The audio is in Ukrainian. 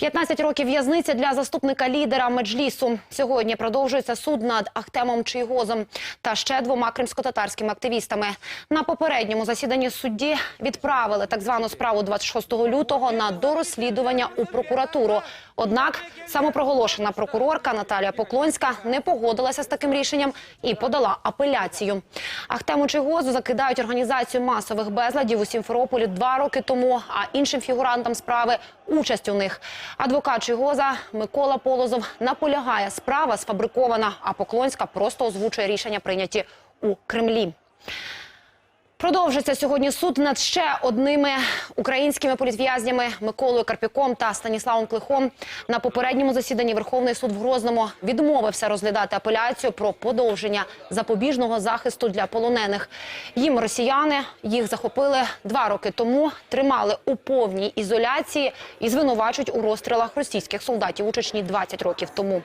15 років в'язниці для заступника лідера Меджлісу. Сьогодні продовжується суд над Ахтемом Чийгозом та ще двома кримсько-татарськими активістами. На попередньому засіданні судді відправили так звану справу 26 лютого на дорозслідування у прокуратуру. Однак самопроголошена прокурорка Наталія Поклонська не погодилася з таким рішенням і подала апеляцію. Ахтему Чийгозу закидають організацію масових безладів у Сімферополі два роки тому, а іншим фігурантам справи участь у них. Адвокат Чигоза Микола Полозов наполягає, справа сфабрикована, а Поклонська просто озвучує рішення прийняті у Кремлі. Продовжиться сьогодні суд над ще одними українськими політв'язнями Миколою Карпіком та Станіславом Клихом. На попередньому засіданні Верховний суд в Грозному відмовився розглядати апеляцію про подовження запобіжного захисту для полонених. Їм росіяни їх захопили два роки тому, тримали у повній ізоляції і звинувачують у розстрілах російських солдатів у Чечні 20 років тому.